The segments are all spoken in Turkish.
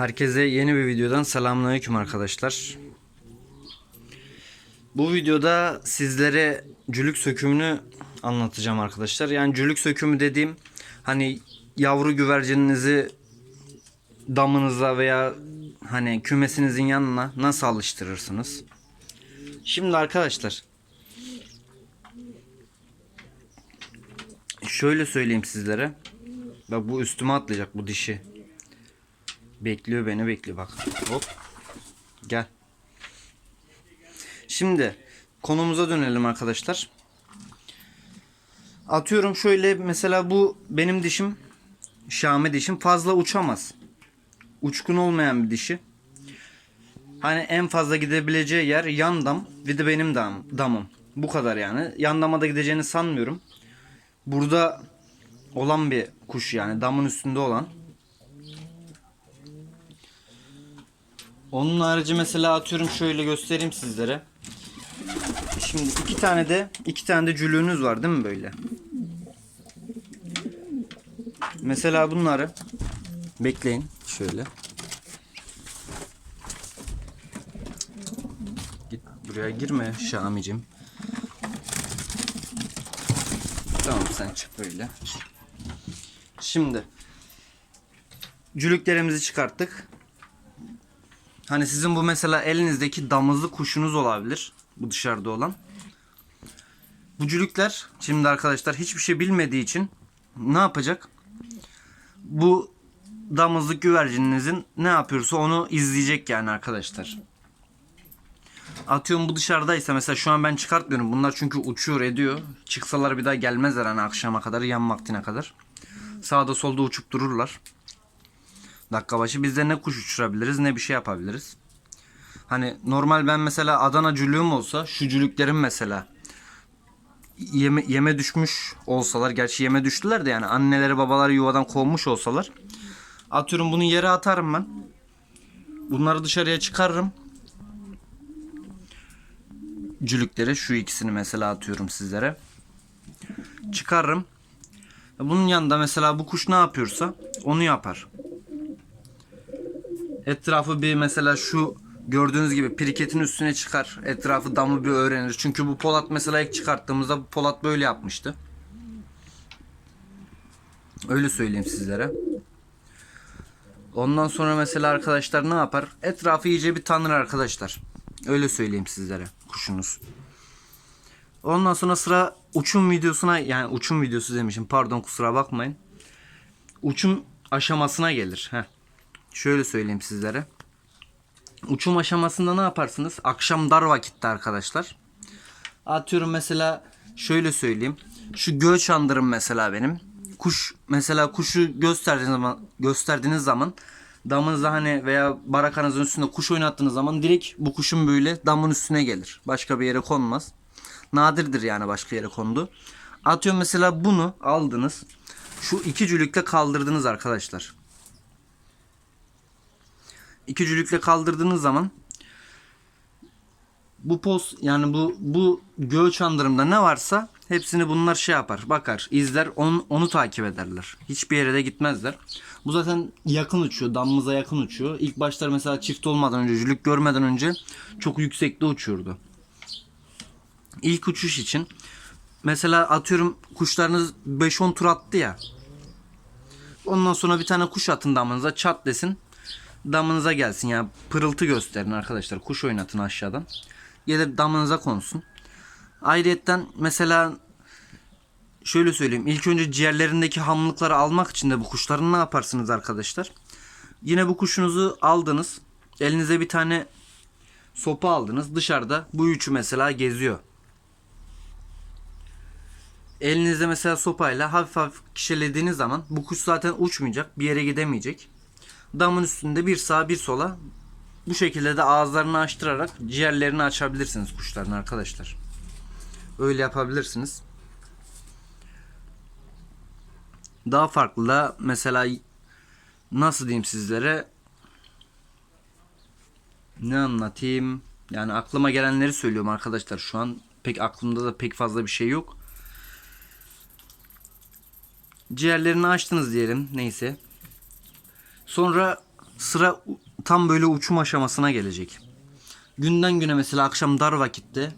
Herkese yeni bir videodan selamünaleyküm arkadaşlar. Bu videoda sizlere cülük sökümünü anlatacağım arkadaşlar. Yani cülük sökümü dediğim hani yavru güvercininizi damınıza veya hani kümesinizin yanına nasıl alıştırırsınız? Şimdi arkadaşlar şöyle söyleyeyim sizlere. Bak bu üstüme atlayacak bu dişi. Bekliyor beni bekliyor bak. Hop. Gel. Şimdi konumuza dönelim arkadaşlar. Atıyorum şöyle mesela bu benim dişim Şame dişim fazla uçamaz. Uçkun olmayan bir dişi. Hani en fazla gidebileceği yer yan dam bir de benim dam, damım. Bu kadar yani. Yan dama da gideceğini sanmıyorum. Burada olan bir kuş yani damın üstünde olan. Onun harici mesela atıyorum şöyle göstereyim sizlere. Şimdi iki tane de iki tane de cülüğünüz var değil mi böyle? Mesela bunları bekleyin şöyle. Git buraya girme Şamicim. Tamam sen çık böyle. Şimdi cülüklerimizi çıkarttık. Hani sizin bu mesela elinizdeki damızlı kuşunuz olabilir. Bu dışarıda olan. Bu cülükler şimdi arkadaşlar hiçbir şey bilmediği için ne yapacak? Bu damızlık güvercininizin ne yapıyorsa onu izleyecek yani arkadaşlar. Atıyorum bu dışarıdaysa mesela şu an ben çıkartmıyorum. Bunlar çünkü uçuyor ediyor. Çıksalar bir daha gelmezler hani akşama kadar yan vaktine kadar. Sağda solda uçup dururlar. Dakika başı biz de ne kuş uçurabiliriz ne bir şey yapabiliriz. Hani normal ben mesela Adana cülüğüm olsa şu cülüklerim mesela yeme, yeme düşmüş olsalar gerçi yeme düştüler de yani anneleri babaları yuvadan kovmuş olsalar atıyorum bunu yere atarım ben. Bunları dışarıya çıkarırım. Cülükleri şu ikisini mesela atıyorum sizlere. Çıkarırım. Bunun yanında mesela bu kuş ne yapıyorsa onu yapar. Etrafı bir mesela şu gördüğünüz gibi piriketin üstüne çıkar. Etrafı damı bir öğrenir. Çünkü bu Polat mesela ilk çıkarttığımızda bu Polat böyle yapmıştı. Öyle söyleyeyim sizlere. Ondan sonra mesela arkadaşlar ne yapar? Etrafı iyice bir tanır arkadaşlar. Öyle söyleyeyim sizlere kuşunuz. Ondan sonra sıra uçum videosuna yani uçum videosu demişim pardon kusura bakmayın. Uçum aşamasına gelir. Heh. Şöyle söyleyeyim sizlere. Uçum aşamasında ne yaparsınız? Akşam dar vakitte arkadaşlar. Atıyorum mesela şöyle söyleyeyim. Şu göç andırım mesela benim. Kuş mesela kuşu gösterdiğiniz zaman gösterdiğiniz zaman damınızda hani veya barakanızın üstünde kuş oynattığınız zaman direkt bu kuşun böyle damın üstüne gelir. Başka bir yere konmaz. Nadirdir yani başka yere kondu. Atıyorum mesela bunu aldınız. Şu iki cülükle kaldırdınız arkadaşlar. İki cülükle kaldırdığınız zaman bu poz yani bu bu göğüç andırımda ne varsa hepsini bunlar şey yapar bakar izler onu, onu takip ederler. Hiçbir yere de gitmezler. Bu zaten yakın uçuyor damımıza yakın uçuyor. İlk başlar mesela çift olmadan önce cülük görmeden önce çok yüksekte uçuyordu. İlk uçuş için mesela atıyorum kuşlarınız 5-10 tur attı ya ondan sonra bir tane kuş atın damınıza çat desin damınıza gelsin. Yani pırıltı gösterin arkadaşlar. Kuş oynatın aşağıdan. Gelir damınıza konsun. Ayrıyetten mesela şöyle söyleyeyim. İlk önce ciğerlerindeki hamlıkları almak için de bu kuşların ne yaparsınız arkadaşlar? Yine bu kuşunuzu aldınız. Elinize bir tane sopa aldınız. Dışarıda bu üçü mesela geziyor. Elinizde mesela sopayla hafif hafif kişelediğiniz zaman bu kuş zaten uçmayacak bir yere gidemeyecek damın üstünde bir sağa bir sola bu şekilde de ağızlarını açtırarak ciğerlerini açabilirsiniz kuşların arkadaşlar. Öyle yapabilirsiniz. Daha farklı da mesela nasıl diyeyim sizlere ne anlatayım? Yani aklıma gelenleri söylüyorum arkadaşlar. Şu an pek aklımda da pek fazla bir şey yok. Ciğerlerini açtınız diyelim. Neyse. Sonra sıra tam böyle uçum aşamasına gelecek. Günden güne mesela akşam dar vakitte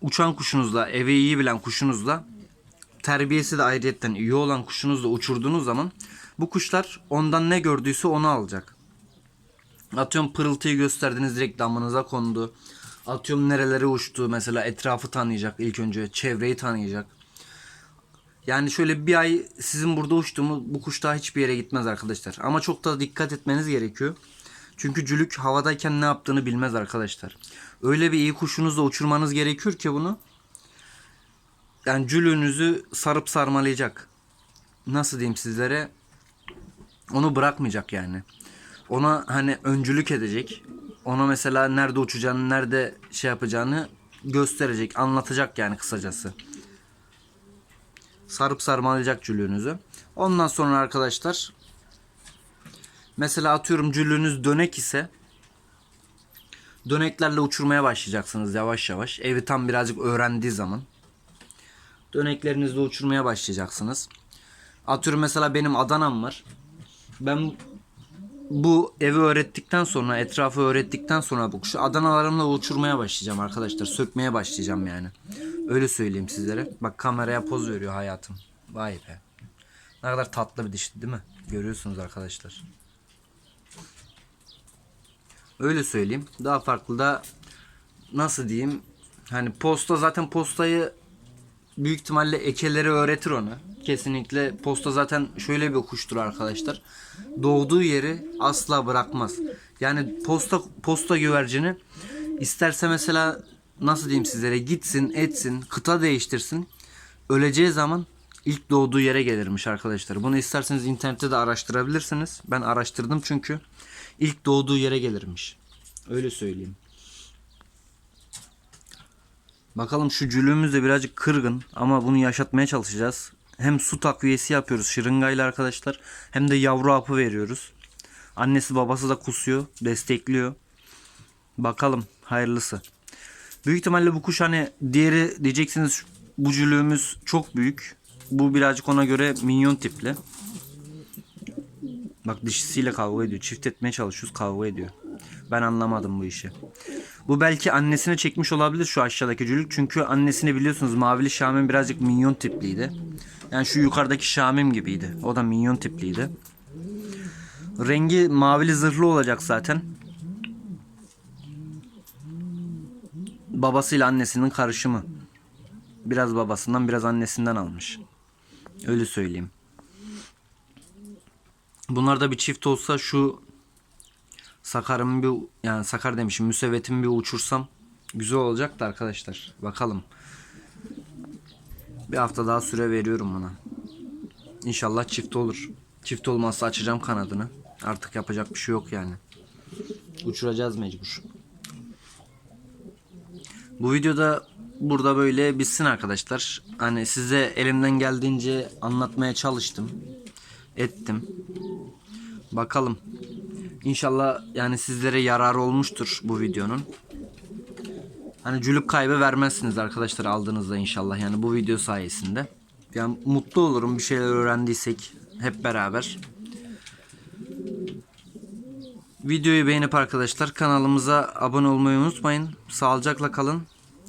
uçan kuşunuzla, eve iyi bilen kuşunuzla terbiyesi de ayrıyetten iyi olan kuşunuzla uçurduğunuz zaman bu kuşlar ondan ne gördüyse onu alacak. Atıyorum pırıltıyı gösterdiniz direkt damınıza kondu. Atıyorum nerelere uçtu mesela etrafı tanıyacak ilk önce çevreyi tanıyacak. Yani şöyle bir ay sizin burada uçtuğumu bu kuş daha hiçbir yere gitmez arkadaşlar. Ama çok da dikkat etmeniz gerekiyor. Çünkü cülük havadayken ne yaptığını bilmez arkadaşlar. Öyle bir iyi kuşunuzla uçurmanız gerekiyor ki bunu. Yani cülüğünüzü sarıp sarmalayacak. Nasıl diyeyim sizlere? Onu bırakmayacak yani. Ona hani öncülük edecek. Ona mesela nerede uçacağını, nerede şey yapacağını gösterecek, anlatacak yani kısacası sarıp sarmalayacak cülüğünüzü. Ondan sonra arkadaşlar mesela atıyorum cülüğünüz dönek ise döneklerle uçurmaya başlayacaksınız yavaş yavaş. Evi tam birazcık öğrendiği zaman döneklerinizle uçurmaya başlayacaksınız. Atıyorum mesela benim Adana'm var. Ben bu evi öğrettikten sonra, etrafı öğrettikten sonra bu kuşu Adanalarımla uçurmaya başlayacağım arkadaşlar. Sökmeye başlayacağım yani. Öyle söyleyeyim sizlere. Bak kameraya poz veriyor hayatım. Vay be. Ne kadar tatlı bir dişti değil mi? Görüyorsunuz arkadaşlar. Öyle söyleyeyim. Daha farklı da nasıl diyeyim? Hani posta zaten postayı büyük ihtimalle ekeleri öğretir ona. Kesinlikle posta zaten şöyle bir kuştur arkadaşlar. Doğduğu yeri asla bırakmaz. Yani posta posta güvercini isterse mesela nasıl diyeyim sizlere gitsin etsin kıta değiştirsin. Öleceği zaman ilk doğduğu yere gelirmiş arkadaşlar. Bunu isterseniz internette de araştırabilirsiniz. Ben araştırdım çünkü ilk doğduğu yere gelirmiş. Öyle söyleyeyim. Bakalım şu cülüğümüz de birazcık kırgın ama bunu yaşatmaya çalışacağız. Hem su takviyesi yapıyoruz şırıngayla arkadaşlar hem de yavru hapı veriyoruz. Annesi babası da kusuyor, destekliyor. Bakalım hayırlısı. Büyük ihtimalle bu kuş hani diğeri diyeceksiniz bu cülüğümüz çok büyük. Bu birazcık ona göre minyon tipli. Bak dişisiyle kavga ediyor. Çift etmeye çalışıyoruz kavga ediyor. Ben anlamadım bu işi. Bu belki annesine çekmiş olabilir şu aşağıdaki cülük. Çünkü annesini biliyorsunuz mavili Şamim birazcık minyon tipliydi. Yani şu yukarıdaki Şamim gibiydi. O da minyon tipliydi. Rengi mavili zırhlı olacak zaten. Babasıyla annesinin karışımı. Biraz babasından biraz annesinden almış. Öyle söyleyeyim. Bunlar da bir çift olsa şu Sakar'ımı bir yani Sakar demişim müsevvetimi bir uçursam güzel olacak da arkadaşlar. Bakalım. Bir hafta daha süre veriyorum buna. İnşallah çift olur. Çift olmazsa açacağım kanadını. Artık yapacak bir şey yok yani. Uçuracağız mecbur. Bu videoda burada böyle bitsin arkadaşlar. Hani size elimden geldiğince anlatmaya çalıştım. Ettim. Bakalım. İnşallah yani sizlere yarar olmuştur bu videonun. Hani cülük kaybı vermezsiniz arkadaşlar aldığınızda inşallah yani bu video sayesinde. Yani mutlu olurum bir şeyler öğrendiysek hep beraber. Videoyu beğenip arkadaşlar kanalımıza abone olmayı unutmayın. Sağlıcakla kalın.